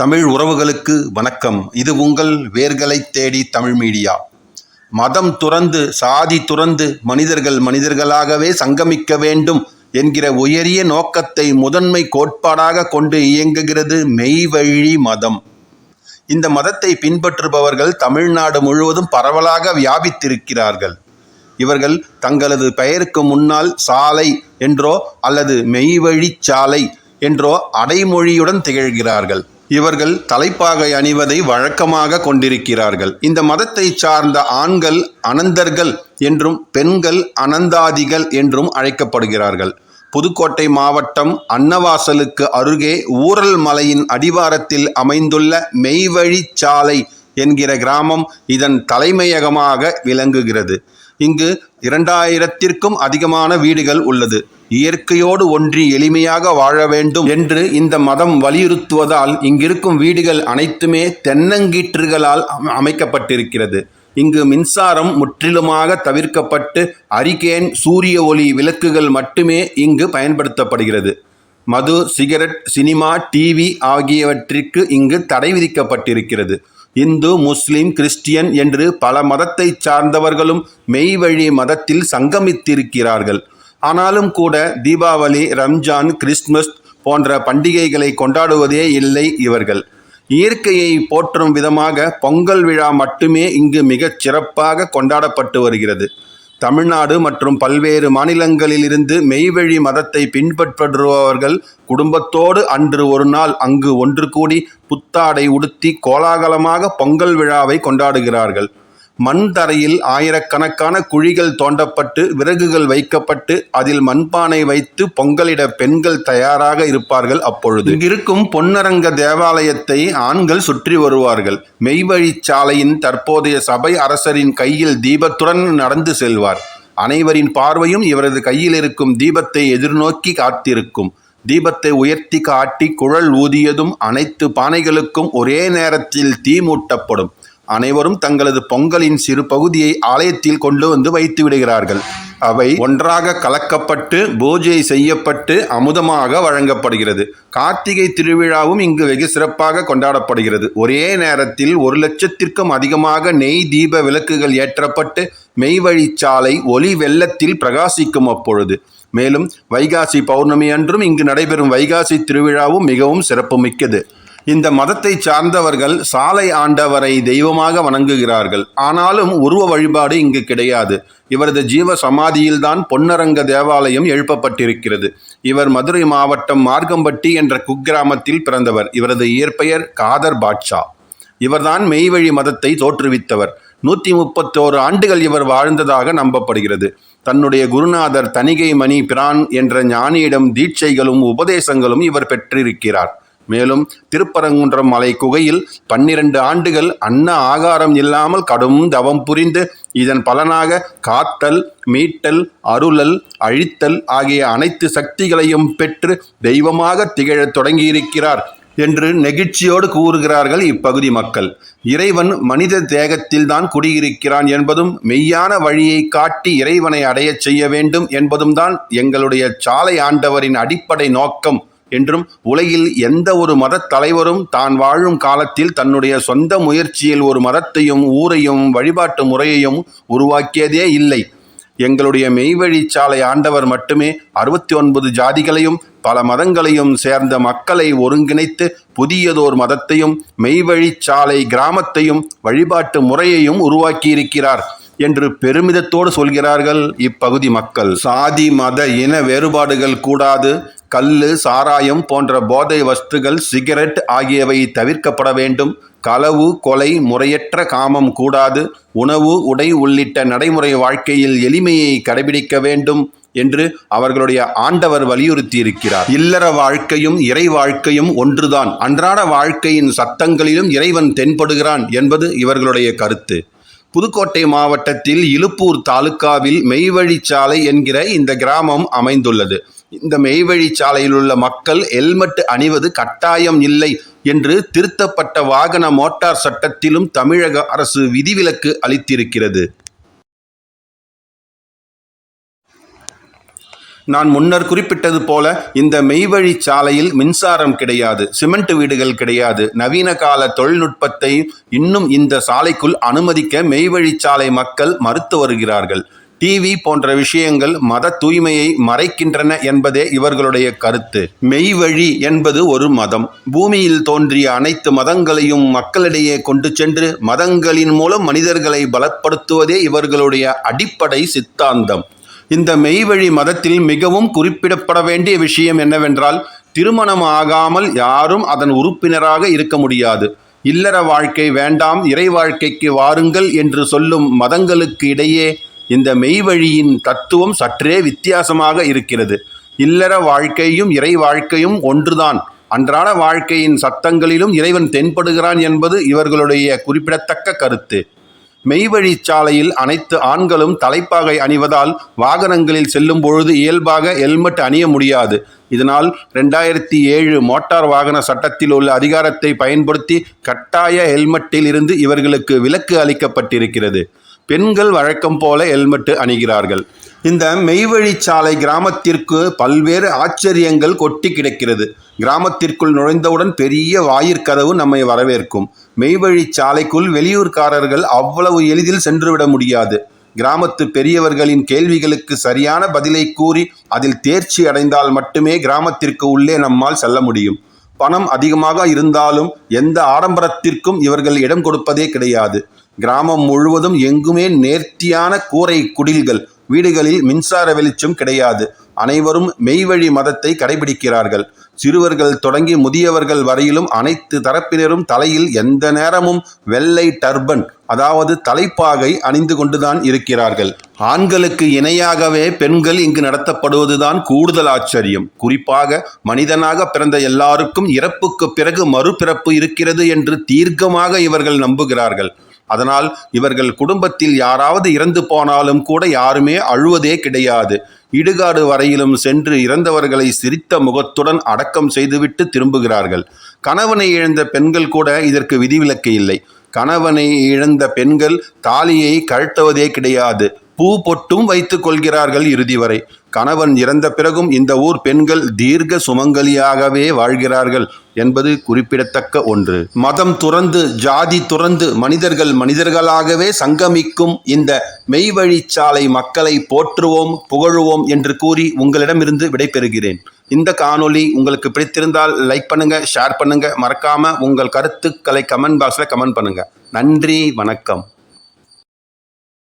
தமிழ் உறவுகளுக்கு வணக்கம். இது உங்கள் வேர்களை தேடி தமிழ் மீடியா. மதம் துறந்து சாதி துறந்து மனிதர்கள் மனிதர்களாகவே சங்கமிக்க வேண்டும் என்கிற உயரிய நோக்கத்தை முதன்மை கோட்பாடாக கொண்டு இயங்குகிறது மெய்வழி மதம். இந்த மதத்தை பின்பற்றுபவர்கள் தமிழ்நாடு முழுவதும் பரவலாக வியாபித்திருக்கிறார்கள். இவர்கள் தங்களது பெயருக்கு முன்னால் சாலை என்றோ அல்லது மெய்வழிச் சாலை என்றோ அடைமொழியுடன் திகழ்கிறார்கள். இவர்கள் தலைப்பாகை அணிவதை வழக்கமாக கொண்டிருக்கிறார்கள். இந்த மதத்தை சார்ந்த ஆண்கள் அனந்தர்கள் என்றும் பெண்கள் அனந்தாதிகள் என்றும் அழைக்கப்படுகிறார்கள். புதுக்கோட்டை மாவட்டம் அன்னவாசலுக்கு அருகே ஊரல் மலையின் அடிவாரத்தில் அமைந்துள்ள மெய்வழிச்சாலை என்கிற கிராமம் இதன் தலைமையகமாக விளங்குகிறது. இங்கு இரண்டாயிரத்திற்கும் அதிகமான வீடுகள் உள்ளது. இயற்கையோடு ஒன்றி எளிமையாக வாழ வேண்டும் என்று இந்த மதம் வலியுறுத்துவதால் இங்கிருக்கும் வீடுகள் அனைத்துமே தென்னங்கீற்றுகளால் அம- அமைக்கப்பட்டிருக்கிறது. இங்கு மின்சாரம் முற்றிலுமாக தவிர்க்கப்பட்டு அரிகேன் சூரிய ஒளி விளக்குகள் மட்டுமே இங்கு பயன்படுத்தப்படுகிறது. மது சிகரெட் சினிமா டிவி ஆகியவற்றிற்கு இங்கு தடை விதிக்கப்பட்டிருக்கிறது. இந்து முஸ்லிம் கிறிஸ்டியன் என்று பல மதத்தைச் சார்ந்தவர்களும் மெய்வழி மதத்தில் சங்கமித்திருக்கிறார்கள். ஆனாலும் கூட தீபாவளி ரம்ஜான் கிறிஸ்துமஸ் போன்ற பண்டிகைகளை கொண்டாடுவதே இல்லை இவர்கள். இயற்கையை போற்றும் விதமாக பொங்கல் விழா மட்டுமே இங்கு மிகச் சிறப்பாக கொண்டாடப்பட்டு வருகிறது. தமிழ்நாடு மற்றும் பல்வேறு மாநிலங்களிலிருந்து மெய்வழி மதத்தை பின்பற்றுபவர்கள் குடும்பத்தோடு அன்று ஒரு நாள் அங்கு ஒன்று கூடி புத்தாடை உடுத்தி கோலாகலமாக பொங்கல் விழாவை கொண்டாடுகிறார்கள். மண் தரையில் ஆயிரக்கணக்கான குழிகள் தோண்டப்பட்டு விறகுகள் வைக்கப்பட்டு அதில் மண்பானை வைத்து பொங்கலிட பெண்கள் தயாராக இருப்பார்கள் அப்பொழுது. இங்கிருக்கும் பொன்னரங்க தேவாலயத்தை ஆண்கள் சுற்றி வருவார்கள். மெய்வழி சாலையின் தற்போதைய சபை அரசரின் கையில் தீபத்துடன் நடந்து செல்வார். அனைவரின் பார்வையும் இவரது கையில் இருக்கும் தீபத்தை எதிர்நோக்கி காத்திருக்கும். தீபத்தை உயர்த்தி காட்டி குழல் ஊதியதும் அனைத்து பானைகளுக்கும் ஒரே நேரத்தில் தீ மூட்டப்படும். அனைவரும் தங்களது பொங்கலின் சிறு பகுதியை ஆலயத்தில் கொண்டு வந்து வைத்து விடுகிறார்கள். அவை ஒன்றாக கலக்கப்பட்டு பூஜை செய்யப்பட்டு அமுதமாக வழங்கப்படுகிறது. கார்த்திகை திருவிழாவும் இங்கு வெகு சிறப்பாக கொண்டாடப்படுகிறது. ஒரே நேரத்தில் ஒரு லட்சத்திற்கும் அதிகமாக நெய் தீப விளக்குகள் ஏற்றப்பட்டு மெய்வழிச்சாலை ஒளி வெள்ளத்தில் பிரகாசிக்கும் அப்பொழுது. மேலும் வைகாசி பௌர்ணமி அன்றும் இங்கு நடைபெறும் வைகாசி திருவிழாவும் மிகவும் சிறப்புமிக்கது. இந்த மதத்தை சார்ந்தவர்கள் சாலை ஆண்டவரை தெய்வமாக வணங்குகிறார்கள். ஆனாலும் உருவ வழிபாடு இங்கு கிடையாது. இவரது ஜீவ சமாதியில்தான் பொன்னரங்க தேவாலயம் எழுப்பப்பட்டிருக்கிறது. இவர் மதுரை மாவட்டம் மார்க்கம்பட்டி என்ற குக்கிராமத்தில் பிறந்தவர். இவரது இயற்பெயர் காதர் பாட்ஷா. இவர்தான் மெய்வழி மதத்தை தோற்றுவித்தவர். நூற்றி முப்பத்தோரு ஆண்டுகள் இவர் வாழ்ந்ததாக நம்பப்படுகிறது. தன்னுடைய குருநாதர் தணிகை மணி பிரான் என்ற ஞானியிடம் தீட்சைகளும் உபதேசங்களும் இவர் பெற்றிருக்கிறார். மேலும் திருப்பரங்குன்றம் மலை குகையில் பன்னிரண்டு ஆண்டுகள் அன்ன ஆகாரம் இல்லாமல் கடும் தவம் புரிந்து இதன் பலனாக காத்தல் மீட்டல் அருளல் அழித்தல் ஆகிய அனைத்து சக்திகளையும் பெற்று தெய்வமாக திகழத் தொடங்கியிருக்கிறார் என்று நெகிழ்ச்சியோடு கூறுகிறார்கள் இப்பகுதி மக்கள். இறைவன் மனித தேகத்தில்தான் குடியிருக்கிறான் என்பதும் மெய்யான வழியை காட்டி இறைவனை அடையச் செய்ய வேண்டும் என்பதும் தான் எங்களுடைய சாலை ஆண்டவரின் அடிப்படை நோக்கம். என்றும் உலகில் எந்த ஒரு மதத் தலைவரும் தான் வாழும் காலத்தில் தன்னுடைய சொந்த முயற்சியில் ஒரு மதத்தையும் ஊரையும் வழிபாட்டு முறையையும் உருவாக்கியதே இல்லை. எங்களுடைய மெய்வழிச்சாலை ஆண்டவர் மட்டுமே அறுபத்தி ஒன்பது ஜாதிகளையும் பல மதங்களையும் சேர்ந்த மக்களை ஒருங்கிணைத்து புதியதோர் மதத்தையும் மெய்வழிச்சாலை கிராமத்தையும் வழிபாட்டு முறையையும் உருவாக்கியிருக்கிறார். என்று பெருமிதத்தோடு சொல்கிறார்கள் இப்பகுதி மக்கள். சாதி மத இன வேறுபாடுகள் கூடாது கல்லு சாராயம் போன்ற போதை வஸ்துகள் சிகரெட் ஆகியவை தவிர்க்கப்பட வேண்டும். களவு கொலை முறையற்ற காமம் கூடாது. உணவு உடை உள்ளிட்ட நடைமுறை வாழ்க்கையில் எளிமையை கடைபிடிக்க வேண்டும் என்று அவர்களுடைய ஆண்டவர் வலியுறுத்தியிருக்கிறார். இல்லற வாழ்க்கையும் இறை வாழ்க்கையும் ஒன்றுதான். அன்றாட வாழ்க்கையின் சத்தங்களிலும் இறைவன் தென்படுகிறான் என்பது இவர்களுடைய கருத்து. புதுக்கோட்டை மாவட்டத்தில் இலுப்பூர் தாலுக்காவில் மெய்வழிச்சாலை என்கிற இந்த கிராமம் அமைந்துள்ளது. இந்த மெய்வழிச்சாலையில் உள்ள மக்கள் ஹெல்மெட் அணிவது கட்டாயம் இல்லை என்று திருத்தப்பட்ட வாகன மோட்டார் சட்டத்திலும் தமிழக அரசு விதிவிலக்கு அளித்திருக்கிறது. நான் முன்னர் குறிப்பிட்டது போல இந்த மெய்வழி சாலையில் மின்சாரம் கிடையாது சிமெண்ட் வீடுகள் கிடையாது. நவீன கால தொழில்நுட்பத்தை இன்னும் இந்த சாலைக்குள் அனுமதிக்க மெய்வழி சாலை மக்கள் மறுத்து வருகிறார்கள். டிவி போன்ற விஷயங்கள் மத தூய்மையை மறைக்கின்றன என்பதே இவர்களுடைய கருத்து. மெய்வழி என்பது ஒரு மதம். பூமியில் தோன்றிய அனைத்து மதங்களையும் மக்களிடையே கொண்டு சென்று மதங்களின் மூலம் மனிதர்களை பலப்படுத்துவதே இவர்களுடைய அடிப்படை சித்தாந்தம். இந்த மெய்வழி மதத்தில் மிகவும் குறிப்பிடப்பட வேண்டிய விஷயம் என்னவென்றால் திருமணம் ஆகாமல் யாரும் அதன் உறுப்பினராக இருக்க முடியாது. இல்லற வாழ்க்கை வேண்டாம் இறை வாழ்க்கைக்கு வாருங்கள் என்று சொல்லும் மதங்களுக்கு இடையே இந்த மெய்வழியின் தத்துவம் சற்றே வித்தியாசமாக இருக்கிறது. இல்லற வாழ்க்கையும் இறை வாழ்க்கையும் ஒன்றுதான். அன்றாட வாழ்க்கையின் சத்தங்களிலும் இறைவன் தென்படுகிறான் என்பது இவர்களுடைய குறிப்பிடத்தக்க கருத்து. மெய்வழிச்சாலையில் அனைத்து ஆண்களும் தலைப்பாகை அணிவதால் வாகனங்களில் செல்லும் பொழுது இயல்பாக ஹெல்மெட் அணிய முடியாது. இதனால் ரெண்டாயிரத்தி ஏழு மோட்டார் வாகன சட்டத்தில் உள்ள அதிகாரத்தை பயன்படுத்தி கட்டாய ஹெல்மெட்டில் இருந்து இவர்களுக்கு விலக்கு அளிக்கப்பட்டிருக்கிறது. பெண்கள் வழக்கம் போல ஹெல்மெட் அணிகிறார்கள். இந்த மெய்வழிச்சாலை கிராமத்திற்கு பல்வேறு ஆச்சரியங்கள் கொட்டி கிடக்கிறது. கிராமத்திற்குள் நுழைந்தவுடன் பெரிய வாயிற்கதவு நம்மை வரவேற்கும். மெய்வழிச்சாலைக்குள் வெளியூர்காரர்கள் அவ்வளவு எளிதில் சென்றுவிட முடியாது. கிராமத்து பெரியவர்களின் கேள்விகளுக்கு சரியான பதிலை கூறி அதில் தேர்ச்சி அடைந்தால் மட்டுமே கிராமத்திற்கு உள்ளே நம்மால் செல்ல முடியும். பணம் அதிகமாக இருந்தாலும் எந்த ஆடம்பரத்திற்கும் இவர்கள் இடம் கொடுப்பதே கிடையாது. கிராமம் முழுவதும் எங்குமே நேர்த்தியான கூரை குடில்கள் வீடுகளில் மின்சார வெளிச்சம் கிடையாது. அனைவரும் மெய்வழி மதத்தை கடைபிடிக்கிறார்கள். சிறுவர்கள் தொடங்கி முதியவர்கள் வரையிலும் அனைத்து தரப்பினரும் தலையில் எந்த நேரமும் வெள்ளை டர்பன் அதாவது தலைப்பாகை அணிந்து கொண்டுதான் இருக்கிறார்கள். ஆண்களுக்கு இணையாகவே பெண்கள் இங்கு நடத்தப்படுவதுதான் கூடுதல் ஆச்சரியம். குறிப்பாக மனிதனாக பிறந்த எல்லாருக்கும் இறப்புக்கு பிறகு மறுபிறப்பு இருக்கிறது என்று தீர்க்கமாக இவர்கள் நம்புகிறார்கள். அதனால் இவர்கள் குடும்பத்தில் யாராவது இறந்து போனாலும் கூட யாருமே அழுவதே கிடையாது. இடுகாடு வரையிலும் சென்று இறந்தவர்களை சிரித்த முகத்துடன் அடக்கம் செய்துவிட்டு திரும்புகிறார்கள். கணவனை இழந்த பெண்கள் கூட இதற்கு விதிவிலக்கு இல்லை. கணவனை இழந்த பெண்கள் தாலியை கழட்டுவதே கிடையாது. பூ பொட்டும் வைத்துக் கொள்கிறார்கள் இறுதி வரை. கணவன் இறந்த பிறகும் இந்த ஊர் பெண்கள் தீர்க்க சுமங்கலியாகவே வாழ்கிறார்கள் என்பது குறிப்பிடத்தக்க ஒன்று. மதம் துறந்து ஜாதி துறந்து மனிதர்கள் மனிதர்களாகவே சங்கமிக்கும் இந்த மெய்வழிச்சாலை மக்களை போற்றுவோம் புகழுவோம் என்று கூறி உங்களிடமிருந்து விடைபெறுகிறேன். இந்த காணொளி உங்களுக்கு பிடித்திருந்தால் லைக் பண்ணுங்க ஷேர் பண்ணுங்க. மறக்காம உங்கள் கருத்துக்களை கமெண்ட் பாக்ஸில் கமெண்ட் பண்ணுங்க. நன்றி வணக்கம்.